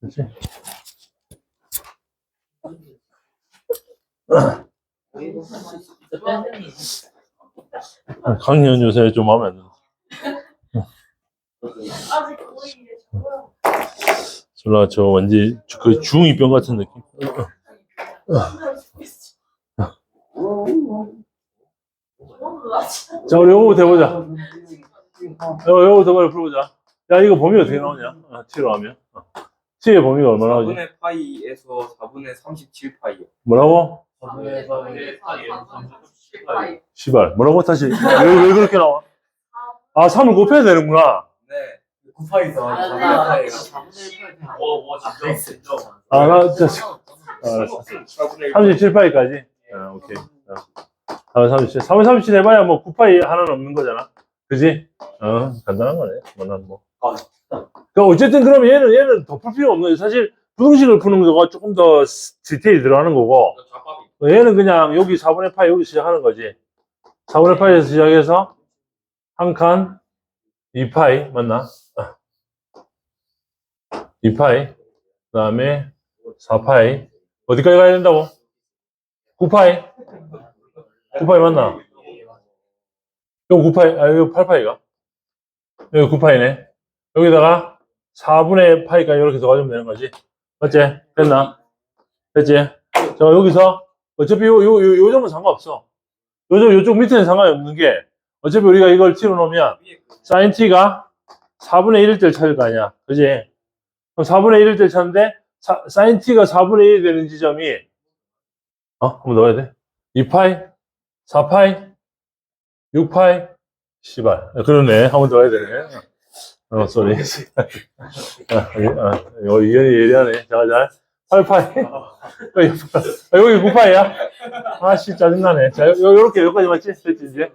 그치? 아, 강연 요새 좀 마음에 안 저거요. 졸라 저 왠지 그 중2병 같은 느낌. 자, 우리 요거부터 해보자. 요, 요거부터 빨리 풀어보자. 야, 이거 범위 어떻게 나오냐? 아, t로 하면. 어. t의 범위가 얼마나 나오지? 4분의 파이에서 4분의 37 파이요. 뭐라고? 시발. 뭐라고 다시? 왜, 왜 그렇게 나와? 아, 3을 곱해야 되는구나. 네. 구파에서 아, 아, 나 진짜. 알았어. 4분의 37 파이까지? 아, 오케이. 어. 4분 37. 4분 37 해봐야 뭐 9파이 하나는 없는 거잖아. 그지? 어, 간단한 거네. 뭐, 난 뭐. 아, 그러니까 어쨌든 그러면 얘는, 얘는 더풀 필요 없는. 사실 부등식을 푸는 거가 조금 더 디테일이 들어가는 거고. 얘는 그냥 여기 4분의 파이 여기 시작하는 거지. 4분의 파이에서 시작해서 한 칸 2파이 맞나? 2파이 그 다음에 4파이 어디까지 가야 된다고? 9파이 9파이 맞나? 이거 9파이 아 이거 8파이가? 여기 9파이네 여기다가 4분의 파이까지 이렇게 더 가지면 되는 거지 맞지? 됐나? 됐지? 자 여기서 어차피 요, 요, 요, 요 점은 상관없어. 요 점, 요쪽 밑에는 상관이 없는 게, 어차피 우리가 이걸 t로 놓으면, sin t가 4분의 1일 때 찾을 거 아니야. 그지? 그럼 4분의 1일 때 찾는데, 사, sin t가 4분의 1이 되는 지점이, 어? 한번 넣어야 돼. 2파이, 4파이, 6파이, 씨발. 아, 그러네. 한번더 해야 되네. 어, 쏘리. 아, 아, 어, 이현이 예리하네. 자, 자. 8파이. 아, 여기 9파이야? 아씨, 짜증나네. 자, 요, 요렇게 여기까지 맞지? 됐지, 이제?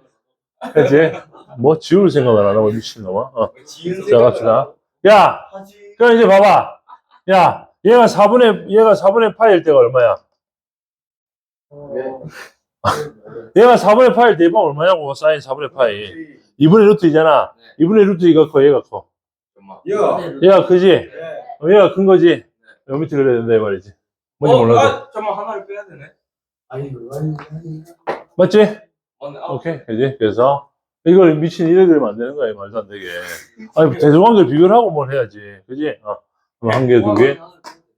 됐지? 뭐 지울 생각을 안 하고 미친놈아. 어. 자, 갑시다. 야! 그럼 이제 봐봐. 야, 얘가 4분의, 얘가 4분의 파일 때가 얼마야? 얘가 4분의 파일 대입하면 얼마냐고, 사인 4분의 파이. 2분의 루트이잖아. 2분의 루트 이가 커, 얘가 커. 야, 얘가 크지? 어, 얘가 큰 거지? 요 밑에 그래야 된다, 이 말이지. 뭔지 몰라도. 아, 잠깐만 하나를 빼야 되네. 아니, 맞지? 어, 네. 아, 오케이. 그지? 그래서, 이걸 미친 이래 그리면 안 되는 거야, 이 말도 안 되게. 아니, 대소관계 비교를 하고 뭘 해야지. 그지? 어. 그럼 한 개, 두 개.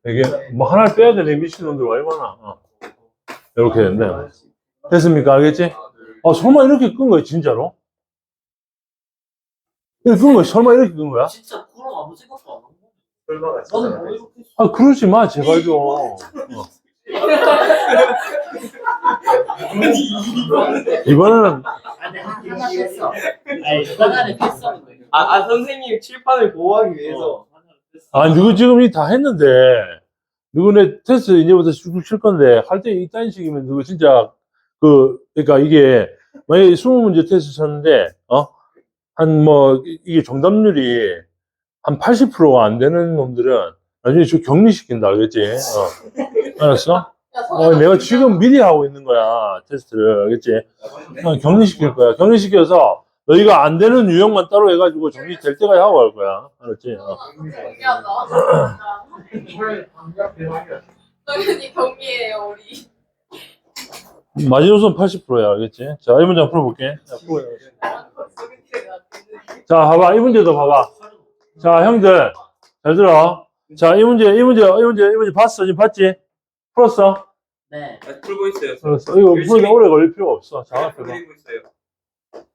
이게, 뭐, 하나를 빼야 되네, 미친놈들 얼마나. 어. 이렇게 된대. 됐습니까? 알겠지? 아, 설마 이렇게 끈 거야, 진짜로? 이렇게 끈 거야? 설마 이렇게 끈 거야? 진짜 그럼 아무 생각도 안 하고. 설마가 나는 뭐 이렇게 아, 그러지 마, 제발 좀. 어. 이번에는, 하나 하나를 했었는 거예요. 아, 아, 선생님 칠판을 보호하기 위해서. 아, 누구 지금 이다 했는데, 누구네 테스트 이제부터 쭉 칠 건데, 할 때 이딴 식이면 누구 진짜, 그, 그러니까 이게, 만약에 20문제 테스트 쳤는데, 어? 한 뭐, 이- 이게 정답률이 한 80%가 안 되는 놈들은 나중에 저 격리시킨다, 알겠지? 어. 알았어? 어, 내가 지금 미리 하고 있는 거야, 테스트를, 알겠지? 어, 격리시킬 거야. 격리시켜서 너희가 안 되는 유형만 따로 해가지고 정리될 때까지 하고 갈 거야. 알았지? 어. 당연히 경기예요 우리. 마지노선 80%야, 알겠지? 자, 이 문제 풀어볼게. 자, 풀어요. 나랑 소개팅가 자, 봐봐. 이 문제도 봐봐. 자, 형들. 잘 들어. 자, 이 문제, 이 문제, 이 문제, 이 문제 봤어? 지금 봤지? 풀었어? 네. 아, 풀고 있어요. 풀었어. 이거 풀는데 오래 걸릴 필요가 없어. 자, 앞에 봐. 그리고 있어요.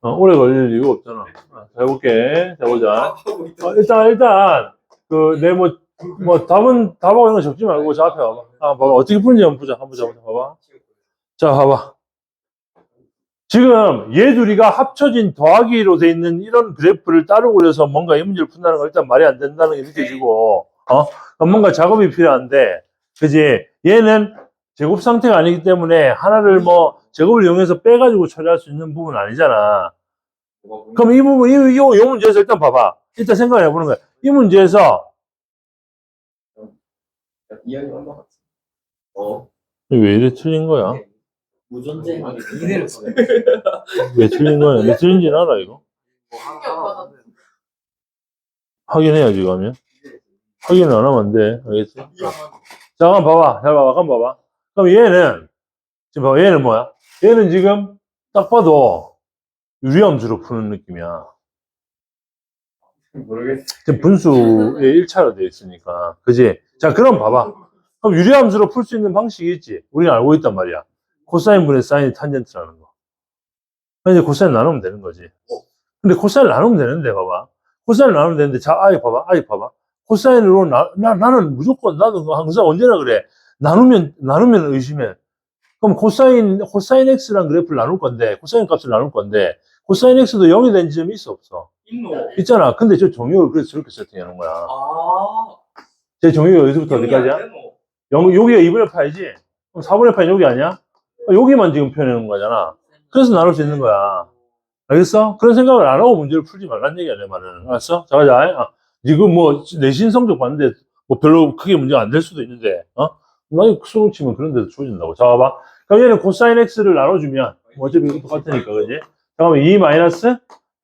어, 오래 걸릴 이유가 없잖아. 어, 자, 해볼게. 자, 보자. 있다. 어, 일단, 일단, 그, 내 뭐, 뭐, 답은, 답하고 이런 거 적지 말고, 자, 앞에 봐봐. 아, 봐봐. 어떻게 푸는지 한번 보자. 한번 보자. 보자. 봐봐. 자, 봐봐. 지금 얘 둘이가 합쳐진 더하기로 돼 있는 이런 그래프를 따로 그려서 뭔가 이 문제를 푼다는 건 일단 말이 안 된다는 게 느껴지고, 어? 뭔가 작업이 필요한데, 그지? 얘는 제곱 상태가 아니기 때문에 하나를 뭐 제곱을 이용해서 빼가지고 처리할 수 있는 부분은 아니잖아. 그럼 이 부분, 이, 이, 이 문제에서 일단 봐봐. 일단 생각을 해보는 거야. 이 문제에서, 같아. 어. 왜 이래 틀린 거야? 무전쟁이. 이대로 왜 틀린 거야? 왜 틀린지는 알아, 이거? 충격받았어. 확인해야지, 이거 하면. 확인을 안 하면 안 돼. 알겠지? 자, 한번 봐봐. 잘 봐봐. 한번 봐봐. 그럼 얘는, 지금 봐봐. 얘는 뭐야? 얘는 지금 딱 봐도 유리함수로 푸는 느낌이야. 모르겠어. 지금 분수의 1차로 되어 있으니까. 그지? 자, 그럼 봐봐. 그럼 유리함수로 풀 수 있는 방식이 있지. 우리가 알고 있단 말이야. 코사인 분의 사인이 탄젠트라는 거. 이제 코사인 나누면 되는 거지. 근데 코사인 나누면 되는데, 봐봐. 코사인 나누면 되는데, 자, 아이 봐봐. 아이 봐봐. 코사인으로 나, 나, 나는 무조건, 나도 항상 언제나 그래. 나누면, 나누면 의심해. 그럼 코사인, 코사인 x랑 그래프를 나눌 건데, 코사인 값을 나눌 건데, 코사인 x도 0이 된 지점이 있어, 없어? 있노. 있잖아. 근데 저 정의를 그래서 저렇게 세팅하는 거야. 아. 제 정의가 어디서부터 어디까지야? 영, 여기가 2분의 파이지? 그럼 4분의 파이 여기 아니야? 어, 여기만 지금 표현하는 거잖아. 그래서 나눌 수 있는 거야. 알겠어? 그런 생각을 안 하고 문제를 풀지 말란 얘기야, 내 말은. 알았어? 자, 가자. 아, 지금 뭐, 내신 성적 봤는데, 뭐 별로 크게 문제가 안 될 수도 있는데, 어? 나이 수능 치면 그런 데서 주어진다고. 자, 봐봐. 그럼 얘는 코사인 x를 나눠주면, 뭐 어차피 이거 똑같으니까, 그지? 잠깐만, 2 마이너스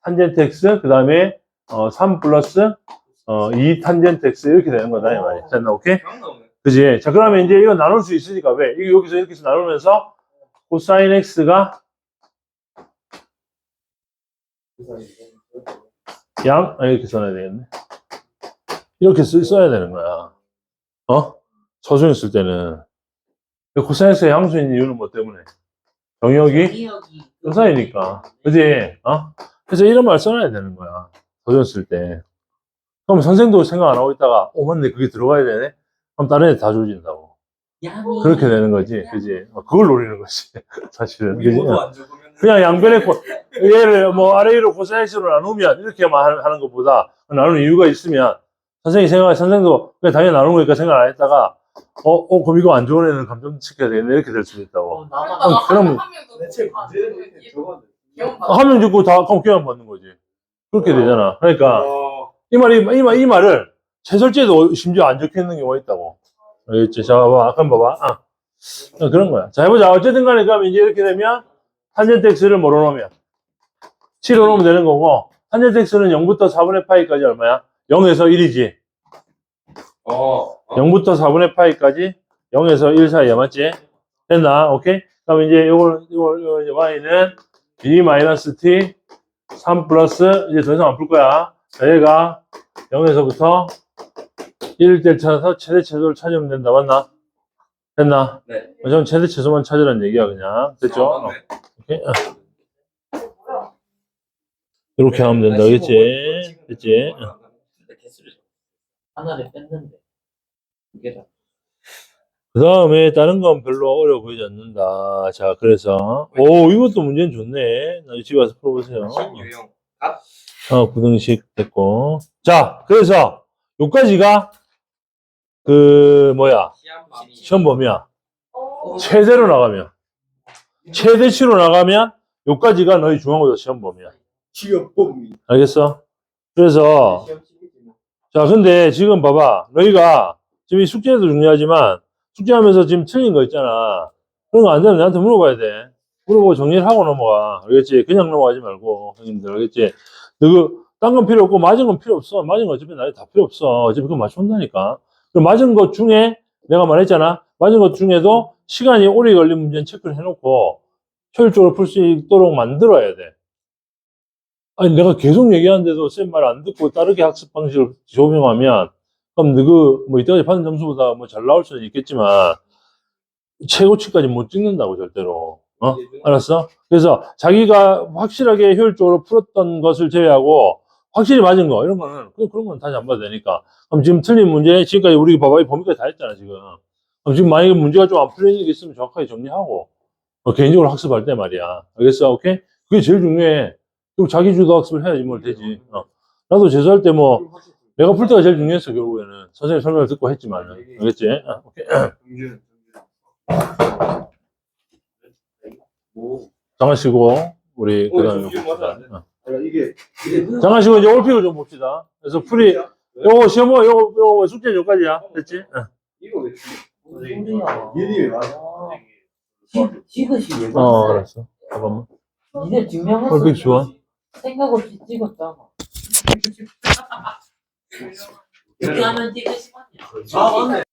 탄젠트 x, 그 다음에, 어, 3 플러스, 어, 2 탄젠트 x 이렇게 되는 거다, 이 말이야. 됐나, 오케이? 그지? 자, 그러면 이제 이거 나눌 수 있으니까 왜? 이거 여기서 이렇게 해서 나누면서 코사인 x가 양? 아, 이렇게 써야 되겠네. 이렇게 쓰, 써야 되는 거야. 어? 서술형 쓸 때는. 코사인 x가 양수인 이유는 뭐 때문에? 정역이 기억이 의사이니까. 그지? 어? 그래서 이런 말 써놔야 되는 거야. 서술형 쓸 때. 그럼 선생도 생각 안 하고 있다가, 오, 맞네. 그게 들어가야 되네? 그럼 다른 애 다 조진다고. 양이 그렇게 되는 거지, 그지? 어, 그걸 노리는 거지, 사실은. 그지? 이모도 안 적으면 그냥 양변의 코, 얘를 뭐 아래로 코사인으로 나누면 이렇게만 하는- 것보다 나누는 이유가 있으면 선생님이 생각, 선생도 그냥 당연히 나누는 거니까 생각 안 했다가 어, 어, 그럼 이거 안 좋은 애는 감점시켜야 되겠네. 이렇게 될 수도 있다고. 어, 그러다가 그럼- 명도 대체 안 문제는 되면 이렇게 얘 적었는데. 기억 한명 듣고 다, 그럼 교환 받는 거지. 그렇게 되잖아. 그러니까 어, 이 말이, 이, 말, 이 말을 최설제도 심지어 안 적혀 있는 경우가 있다고. 알겠지? 자, 봐봐. 아까 봐봐. 아. 어, 그런 거야. 자, 해보자. 어쨌든 간에 그러면 이제 이렇게 되면 탄젠트 x를 뭐로 놓으면 7로 놓으면 되는 거고 탄젠트 x는 0부터 4분의 파이까지 얼마야? 0에서 1이지. 어. 어. 0부터 4분의 파이까지 0에서 1 사이야. 맞지? 됐나? 오케이? 그럼 이제 요걸, 요걸, 요걸 이제 y는 b 마이너스 t 3 플러스 이제 더 이상 안 풀 거야. 자, 얘가 0에서부터 1될 찾아서 최대 최소를 찾으면 된다. 맞나? 됐나? 네. 어차피 최대 최소만 찾으라는 얘기야, 그냥. 됐죠? 아, 맞네. 오케이. 이렇게 하면 된다. 그겠지? 됐지? 개수를 하나를 뺐는데 이게 다 그 다음에 다른 건 별로 어려워 보이지 않는다. 자, 그래서 오 이것도 문제는 좋네. 나중에 집에 와서 풀어보세요. 신유형. 어, 구등식 됐고. 자, 그래서 요까지가 그 뭐야. 시험 범위야. 어. 최대로 나가면 최대치로 나가면 요까지가 너희 중앙고사 시험 범위야. 취업 범위. 알겠어? 그래서 시험. 자, 근데 지금 봐봐. 너희가 지금 이 숙제도 중요하지만 숙제하면서 지금 틀린 거 있잖아. 그런 거 안 되면 나한테 물어봐야 돼. 물어보고 정리를 하고 넘어가. 알겠지? 그냥 넘어가지 말고, 형님들. 알겠지? 너그, 딴 건 필요 없고, 맞은 건 필요 없어. 맞은 거 어차피 나한테 다 필요 없어. 어차피 그거 맞춘다니까. 맞은 것 중에, 내가 말했잖아. 맞은 것 중에도 시간이 오래 걸린 문제는 체크를 해놓고, 효율적으로 풀 수 있도록 만들어야 돼. 아니, 내가 계속 얘기하는데도 쌤 말 안 듣고 다르게 학습 방식을 적용하면, 그럼 너그, 뭐, 이때까지 받은 점수보다 뭐 잘 나올 수는 있겠지만, 최고치까지 못 찍는다고, 절대로. 어? 알았어? 그래서 자기가 확실하게 효율적으로 풀었던 것을 제외하고, 확실히 맞은 거, 이런 거는, 그- 그런 건 다시 안 봐도 되니까. 그럼 지금 틀린 문제, 지금까지 우리 봐봐, 이 범위까지 다 했잖아, 지금. 그럼 지금 만약에 문제가 좀 안 풀리는 게 있으면 정확하게 정리하고, 어, 개인적으로 학습할 때 말이야. 알겠어? 오케이? 그게 제일 중요해. 그럼 자기 주도 학습을 해야지 뭘 되지. 어. 나도 재수할 때 뭐, 내가 풀 때가 제일 중요했어, 결국에는. 선생님 설명을 듣고 했지만. 알겠지? 아, 오케이. 정준. 뭐. 장하시고, 우리, 그 어, 다음에. 정 준 맞아, 안 돼? 봅시다. 아, 이게 장하시고, 이제 올픽을 좀 봅시다. 그래서 풀이, 요거 시험, 뭐, 요거, 요거 숙제 여기까지야. 됐지? 어. 이거 왜? 얘니? 찍으시 왜 어, 알았어. 잠깐만. 니네 증명했어 올픽 좋아. 생각 없이 찍었잖아 이렇게 하면 10원이야. 아 맞네.